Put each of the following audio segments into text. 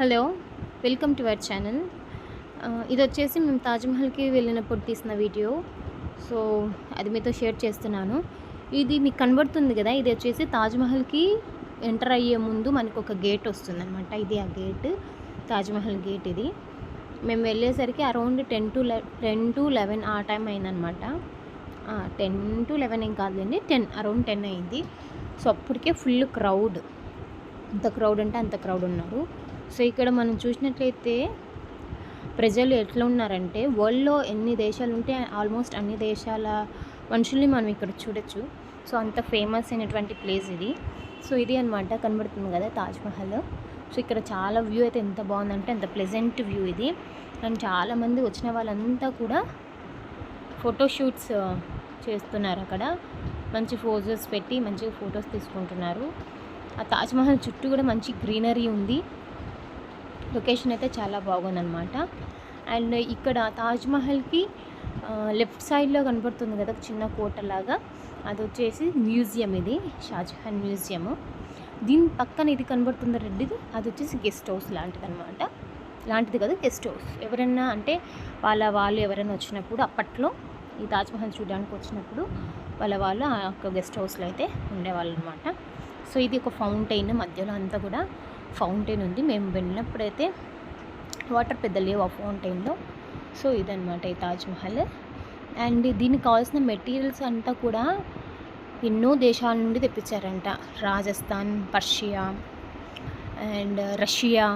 Hello welcome to our channel. ఇది వచ్చేసి మేము తాజ్మహల్కి వెళ్ళినప్పుడు తీసిన వీడియో. సో అది మీతో షేర్ చేస్తున్నాను. ఇది మీకు కనబడుతుంది కదా ఇది వచ్చేసి తాజ్మహల్కి ఎంటర్ అయ్యే ముందు మనకు ఒక గేట్ వస్తుంది అనమాట ఇది ఆ గేట్ తాజ్మహల్ గేట్ ఇది. మేము వెళ్ళేసరికి around ten to ten to eleven ఆ టైం అయిందనమాట టెన్ టు లెవెన్ ఏం కాదులేండి టెన్ అరౌండ్ టెన్ అయింది. సో అప్పటికే ఫుల్ క్రౌడ్. అంత క్రౌడ్ అంటే అంత క్రౌడ్ ఉన్నారు. సో ఇక్కడ మనం చూసినట్లయితే ప్రజలు ఎట్లా ఉన్నారంటే వరల్డ్లో ఎన్ని దేశాలు ఉంటే ఆల్మోస్ట్ అన్ని దేశాల మనుషుల్ని మనం ఇక్కడ చూడొచ్చు. సో అంత ఫేమస్ అయినటువంటి ప్లేస్ ఇది. సో ఇది అనమాట కనబడుతుంది కదా తాజ్మహల్ సో ఇక్కడ చాలా వ్యూ అయితే ఎంత బాగుందంటే అంత ప్లెజెంట్ వ్యూ ఇది. అండ్ చాలామంది వచ్చిన వాళ్ళంతా కూడా ఫోటోషూట్స్ చేస్తున్నారు అక్కడ. మంచి ఫోజెస్ పెట్టి మంచిగా ఫొటోస్ తీసుకుంటున్నారు. ఆ తాజ్మహల్ చుట్టూ కూడా మంచి గ్రీనరీ ఉంది. లొకేషన్ అయితే చాలా బాగుందనమాట అండ్ ఇక్కడ తాజ్మహల్కి లెఫ్ట్ సైడ్లో కనబడుతుంది కదా చిన్న కోటలాగా. అది వచ్చేసి మ్యూజియం ఇది షాజహాన్ మ్యూజియము. దీని పక్కన ఇది కనబడుతుంది రెడ్డిది అది వచ్చేసి గెస్ట్ హౌస్ లాంటిది అనమాట లాంటిది కదా గెస్ట్ హౌస్. ఎవరైనా అంటే వాళ్ళ వాళ్ళు ఎవరైనా వచ్చినప్పుడు అప్పట్లో ఈ తాజ్మహల్ చూడడానికి వచ్చినప్పుడు వాళ్ళ వాళ్ళు ఆ యొక్క గెస్ట్ హౌస్లో అయితే ఉండేవాళ్ళు అనమాట సో ఇది ఒక ఫౌంటైన్ మధ్యలో అంతా కూడా. ఫౌంటైన్ ఉంది. మేము వెళ్ళినప్పుడైతే వాటర్ పెద్ద లేవు ఆ ఫౌంటైన్లో. సో ఇదనమాట ఈ తాజ్మహల్ అండ్ దీనికి కావాల్సిన మెటీరియల్స్ అంతా కూడా ఎన్నో దేశాల నుండి తెప్పించారంట. Rajasthan Persia and Russia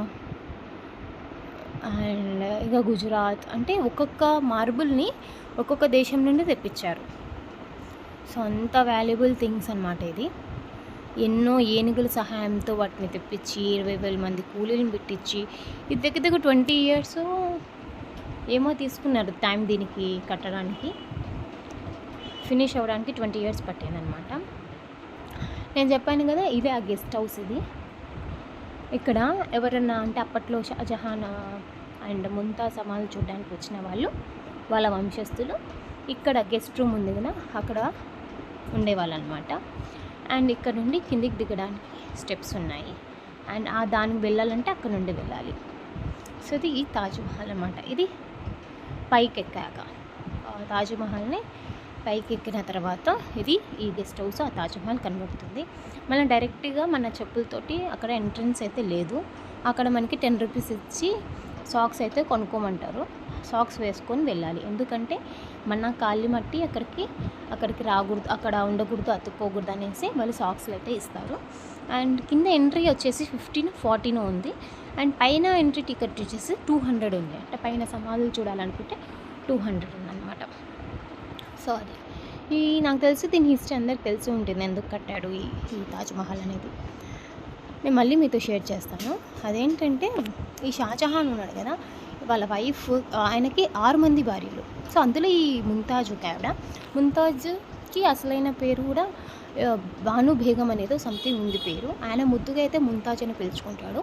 and ఇక గుజరాత్. అంటే ఒక్కొక్క మార్బుల్ని ఒక్కొక్క దేశం నుండి తెప్పించారు. సో అంత వాల్యుబుల్ థింగ్స్ అనమాట ఇది. ఎన్నో ఏనుగుల సహాయంతో వాటిని తెప్పించి ఇరవై వేల మంది కూలీలను పెట్టించి ఇది దగ్గర దగ్గర ట్వంటీ ఇయర్స్ ఏమో తీసుకున్నారు టైం దీనికి కట్టడానికి. ఫినిష్ అవ్వడానికి ట్వంటీ ఇయర్స్ పట్టిందనమాట నేను చెప్పాను కదా ఇదే ఆ గెస్ట్ హౌస్ ఇది. ఇక్కడ ఎవరన్నా అంటే అప్పట్లో షాజహాన్ అండ్ ముంతా సమాలు చూడడానికి వచ్చిన వాళ్ళు వాళ్ళ వంశస్థులు ఇక్కడ గెస్ట్ రూమ్ ఉంది కదా అక్కడ ఉండేవాళ్ళు అనమాట అండ్ ఇక్కడ నుండి కిందికి దిగడానికి స్టెప్స్ ఉన్నాయి. అండ్ ఆ దానికి వెళ్ళాలంటే అక్కడ నుండి వెళ్ళాలి. సో ఇది ఈ తాజ్మహల్ అనమాట ఇది పైకి ఎక్కాక తాజ్మహల్ని పైకి ఎక్కిన తర్వాత ఇది ఈ గెస్ట్ హౌస్ ఆ తాజ్మహల్ కనబడుతుంది. మళ్ళీ డైరెక్ట్గా మన చెప్పులతోటి అక్కడ ఎంట్రన్స్ అయితే లేదు. అక్కడ మనకి టెన్ రూపీస్ ఇచ్చి సాక్స్ అయితే కొనుక్కోమంటారు. సాక్స్ వేసుకొని వెళ్ళాలి. ఎందుకంటే మన కాళ్ళు మట్టి అక్కడికి అక్కడికి రాకూడదు అక్కడ ఉండకూడదు అతుక్కోకూడదు అనేసి వాళ్ళు సాక్స్లు అయితే ఇస్తారు. అండ్ కింద ఎంట్రీ వచ్చేసి ఫిఫ్టీన్ ఫార్టీన్ ఉంది. అండ్ పైన ఎంట్రీ టికెట్ వచ్చేసి టూ హండ్రెడ్ ఉంది. అంటే పైన సమాధులు చూడాలనుకుంటే టూ హండ్రెడ్ ఉందన్నమాట. సో అది. ఈ నాకు తెలిసి దీని హిస్టరీ అందరికి తెలిసి ఉంటుంది ఎందుకు కట్టాడు ఈ ఈ తాజ్మహల్ అనేది. నేను మళ్ళీ మీతో షేర్ చేస్తాను. అదేంటంటే ఈ షాజహాన్ ఉన్నాడు కదా వాళ్ళ వైఫ్ ఆయనకి ఆరు మంది భార్యలు. సో అందులో ఈ ముంతాజ్ ఒక ఆవిడ. ముంతాజ్కి అసలైన పేరు కూడా భాను బేగం అనేది సంథింగ్ ఉంది పేరు. ఆయన ముద్దుగా అయితే ముంతాజ్ అని పిలుచుకుంటాడు.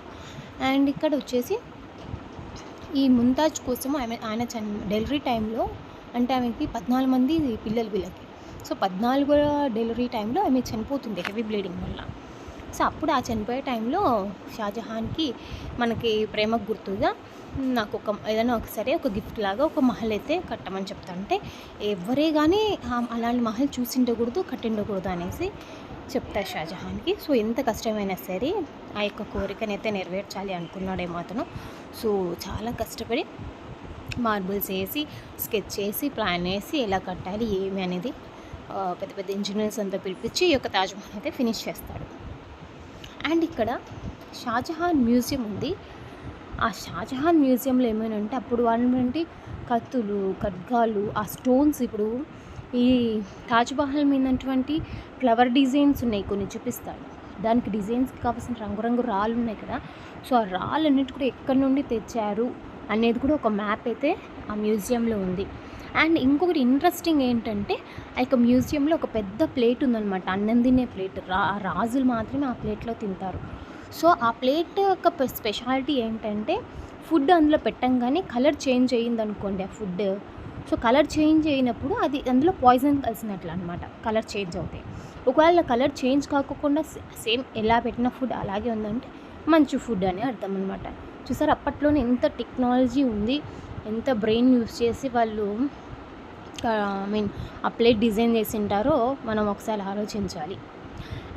అండ్ ఇక్కడ వచ్చేసి ఈ ముంతాజ్ కోసం ఆమె ఆయన చన్ డెలివరీ టైంలో అంటే ఆమెకి పద్నాలుగు మంది పిల్లలు వీళ్ళకి. సో పద్నాలుగో డెలివరీ టైంలో ఆమె చనిపోతుంది హెవీ బ్లీడింగ్ వల్ల. సో అప్పుడు ఆ చనిపోయే టైంలో షాజహాన్కి మనకి ప్రేమ గుర్తుగా నాకు ఒక ఏదైనా ఒకసారి ఒక గిఫ్ట్ లాగా ఒక మహల్ అయితే కట్టమని చెప్తా. అంటే ఎవరే కానీ అలాంటి మహల్ చూసి ఉండకూడదు కట్టిండకూడదు అనేసి చెప్తారు షాజహాన్కి. సో ఎంత కష్టమైనా సరే ఆ యొక్క కోరికనైతే నెరవేర్చాలి అనుకున్నాడేమో అతను. సో చాలా కష్టపడి మార్బుల్స్ వేసి స్కెచ్ చేసి ప్లాన్ వేసి ఎలా కట్టాలి ఏమి అనేది పెద్ద పెద్ద ఇంజనీర్స్ అంతా పిలిపించి ఈ యొక్క తాజ్మహల్ అయితే ఫినిష్ చేస్తాడు. అండ్ ఇక్కడ షాజహాన్ మ్యూజియం ఉంది. ఆ షాజహాన్ మ్యూజియంలో ఏమైనా అంటే అప్పుడు వాళ్ళంటే కత్తులు ఖడ్గాలు ఆ స్టోన్స్ ఇప్పుడు ఈ తాజ్మహల్ మీదటువంటి ఫ్లవర్ డిజైన్స్ ఉన్నాయి కొన్ని చూపిస్తాను. దానికి డిజైన్స్కి కావాల్సిన రంగురంగు రాళ్ళు ఉన్నాయి కదా. సో ఆ రాళ్ళు అన్నిటి కూడా ఎక్కడి నుండి తెచ్చారు అనేది కూడా ఒక మ్యాప్ అయితే ఆ మ్యూజియంలో ఉంది. అండ్ ఇంకొకటి ఇంట్రెస్టింగ్ ఏంటంటే ఆ యొక్క మ్యూజియంలో ఒక పెద్ద ప్లేట్ ఉందన్నమాట. అన్నం తినే ప్లేట్. రా రాజులు మాత్రమే ఆ ప్లేట్లో తింటారు. సో ఆ ప్లేట్ యొక్క స్పెషాలిటీ ఏంటంటే ఫుడ్ అందులో పెట్టంగానే కలర్ చేంజ్ అయ్యింది అనుకోండి ఆ ఫుడ్. సో కలర్ చేంజ్ అయినప్పుడు అది అందులో పాయిజన్ కలిసినట్లు అనమాట కలర్ చేంజ్ అవుతాయి. ఒకవేళ కలర్ చేంజ్ కాకుండా సేమ్ ఎలా పెట్టిన ఫుడ్ అలాగే ఉందంటే మంచి ఫుడ్ అని అర్థం అనమాట చూసారు అప్పట్లోనే ఎంత టెక్నాలజీ ఉంది. ఎంత బ్రెయిన్ యూస్ చేసి వాళ్ళు ఐ మీన్ ఆ ప్లేట్ డిజైన్ చేసి ఉంటారో మనం ఒకసారి ఆలోచించాలి.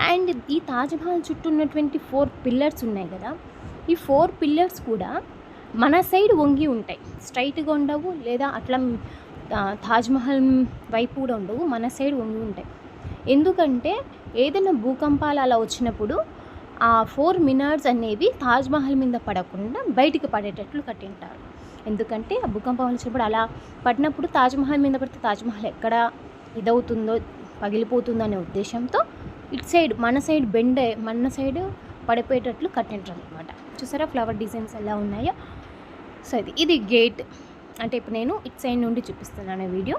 అండ్ ఈ తాజ్మహల్ చుట్టూ ఉన్నటువంటి ఫోర్ పిల్లర్స్ ఉన్నాయి కదా. ఈ ఫోర్ పిల్లర్స్ కూడా మన సైడ్ వంగి ఉంటాయి. స్ట్రైట్గా ఉండవు లేదా అట్లా తాజ్మహల్ వైపు కూడా ఉండవు మన సైడ్ వంగి ఉంటాయి. ఎందుకంటే ఏదైనా భూకంపాలు అలా వచ్చినప్పుడు ఆ ఫోర్ మినార్స్ అనేవి తాజ్మహల్ మీద పడకుండా బయటికి పడేటట్లు కట్టింటారు. ఎందుకంటే ఆ భూకంపం వచ్చినప్పుడు అలా పడినప్పుడు తాజ్మహల్ మీద పడితే తాజ్మహల్ ఎక్కడ ఇదవుతుందో పగిలిపోతుందో అనే ఉద్దేశంతో ఇటు సైడ్ మన సైడ్ బెండ్ మన సైడ్ పడిపోయేటట్లు కట్టింటారు అనమాట చూసారా ఫ్లవర్ డిజైన్స్ ఎలా ఉన్నాయో? సో ఇది ఇది గేట్. అంటే ఇప్పుడు నేను ఇటు సైడ్ నుండి చూపిస్తున్నాను వీడియో.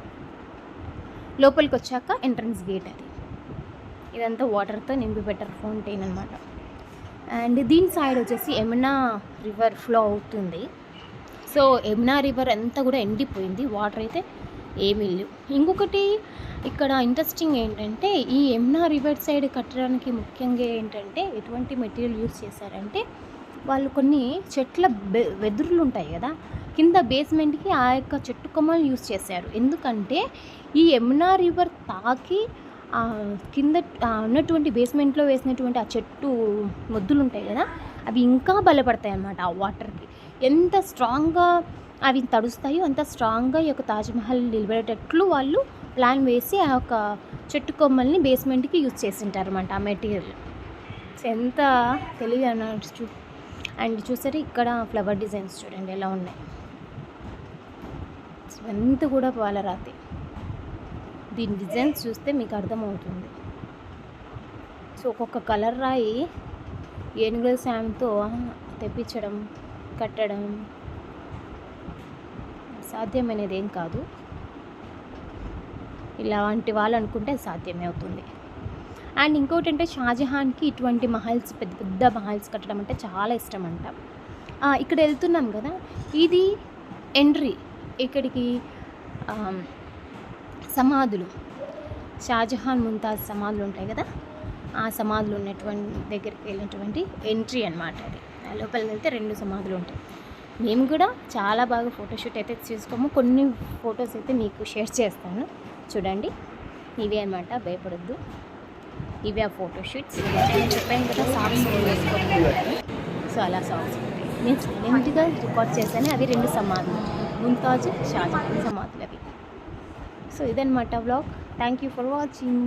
లోపలికి వచ్చాక ఎంట్రన్స్ గేట్ అది. ఇదంతా వాటర్తో నింపి పెట్టారు ఫౌంటైన్ అనమాట అండ్ దీని సైడ్ వచ్చేసి ఏమైనా రివర్ ఫ్లో అవుతుంది. సో యమునా రివర్ అంతా కూడా ఎండిపోయింది. వాటర్ అయితే ఏమీ లేవు. ఇంకొకటి ఇక్కడ ఇంట్రెస్టింగ్ ఏంటంటే ఈ యమునా రివర్ సైడ్ కట్టడానికి ముఖ్యంగా ఏంటంటే ఎటువంటి మెటీరియల్ యూజ్ చేశారంటే వాళ్ళు కొన్ని చెట్ల బె వెదురులు ఉంటాయి కదా కింద బేస్మెంట్కి ఆ యొక్క చెట్టు కొమ్మలు యూజ్ చేశారు. ఎందుకంటే ఈ యమునా రివర్ తాకి కింద ఉన్నటువంటి బేస్మెంట్లో వేసినటువంటి ఆ చెట్టు మొద్దులు ఉంటాయి కదా అవి ఇంకా బలపడతాయి అన్నమాట ఆ వాటర్కి. ఎంత స్ట్రాంగ్గా అవి తడుస్తాయో అంత స్ట్రాంగ్గా ఈ యొక్క తాజ్మహల్ నిలబడేటట్లు వాళ్ళు ప్లాన్ వేసి ఆ యొక్క చెట్టు కొమ్మల్ని బేస్మెంట్కి యూజ్ చేసింటారు అనమాట ఆ మెటీరియల్ ఎంత తెలివి అనొచ్చు అండ్ చూసారు ఇక్కడ ఫ్లవర్ డిజైన్స్ చూడండి ఎలా ఉన్నాయి. ఎంత కూడా పాలరాతి దీని డిజైన్స్ చూస్తే మీకు అర్థమవుతుంది. సో ఒక్కొక్క కలర్ రాయి ఏనుగుల సాయంతో తెప్పించడం కట్టడం సాధ్యమైనది ఏం కాదు ఇలాంటి వాళ్ళు అనుకుంటే సాధ్యమే అవుతుంది. అండ్ ఇంకోటి అంటే షాజహాన్కి ఇటువంటి మహల్స్ పెద్ద పెద్ద మహల్స్ కట్టడం అంటే చాలా ఇష్టం అంట ఇక్కడ వెళ్తున్నాం కదా ఇది ఎంట్రీ ఇక్కడికి సమాధులు. షాజహాన్ ముంతాజ్ సమాధులు ఉంటాయి కదా ఆ సమాధులు ఉన్నటువంటి దగ్గరికి వెళ్ళినటువంటి ఎంట్రీ అనమాట అది. లోపలికి వెళ్తే రెండు సమాధులు ఉంటాయి. మేము కూడా చాలా బాగా ఫోటోషూట్ అయితే చేసుకోము కొన్ని ఫొటోస్ అయితే మీకు షేర్ చేస్తాను. చూడండి. ఇవే అనమాట భయపడొద్దు. ఇవి ఆ ఫోటోషూట్స్ నేను చెప్పాను కదా సాంగ్స్ వేసుకోవాలి. సో అలా సాంగ్స్ ఉంటాయి నేను సైలెంట్గా రికార్డ్ చేశాను అవి రెండు సమాధులు. ముంతాజ్ షాజహాన్ సమాధులు అవి. సో ఇదనమాట blog thank you for watching